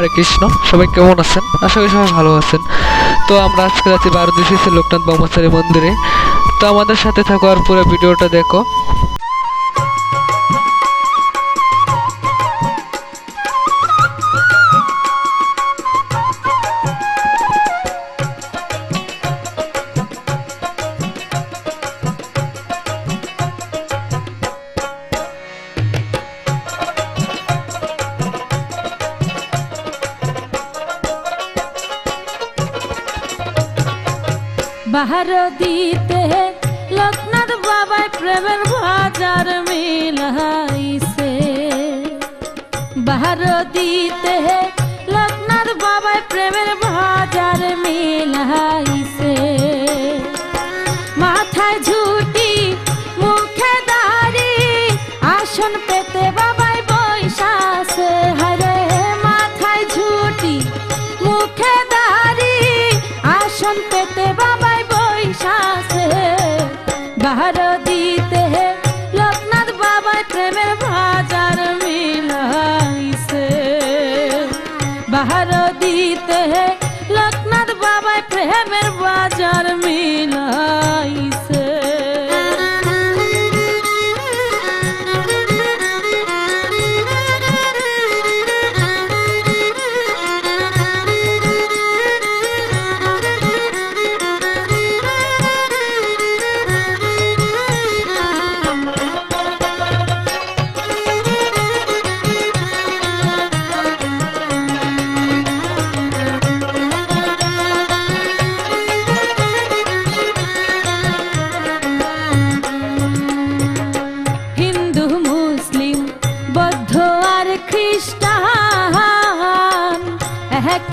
হরে কৃষ্ণ, সবাই কেমন আছেন? আশা করি সবাই ভালো আছেন। তো আমরা আজকে যাচ্ছি বারো দিশে লোকনাথ ব্রহ্মচারী মন্দিরে। তো আমাদের সাথে থাকো আর পুরো ভিডিওটা দেখো। বাহার দিতে লোকনাথ বাবাই প্রেমের বাজার মিলাইছে। বাহার দিতে লোকনাথ বাবাই প্রেমের বাজার মিলাইছে।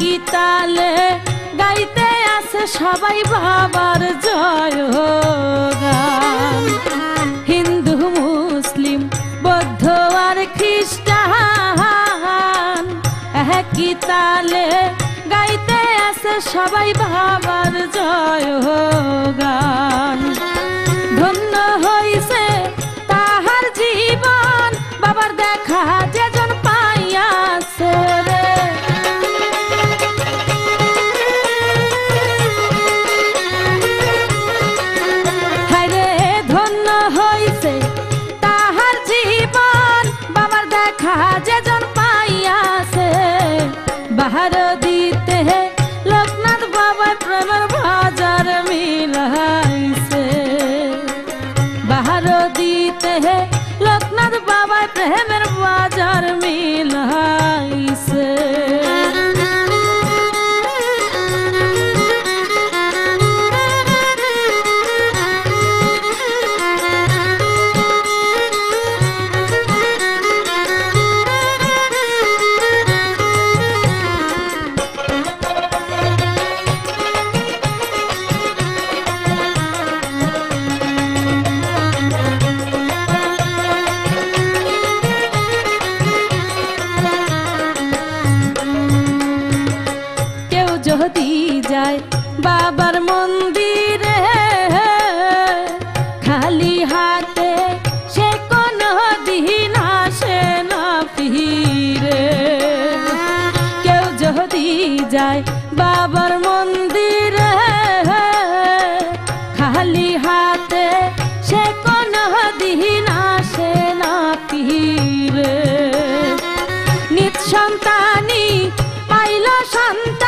একই গাইতে আছে সবাই বাবার জয় গান হিন্দু, মুসলিম, বৌদ্ধ আর খ্রিস্টান একই তালে গাইতে আছে সবাই বাবার জয় গান ধন্য হইছে তাহার জীবন, বাবার দেখা যেজন যায় বাবার মন্দিরে। খালি হাতে সে কোনো দিন আসে না ফিরে। কেউ যদি যায় বাবার মন্দিরে, খালি হাতে সে কোনো দিন আসে না ফিরে। নিজ সন্তানি পাইল সন্তান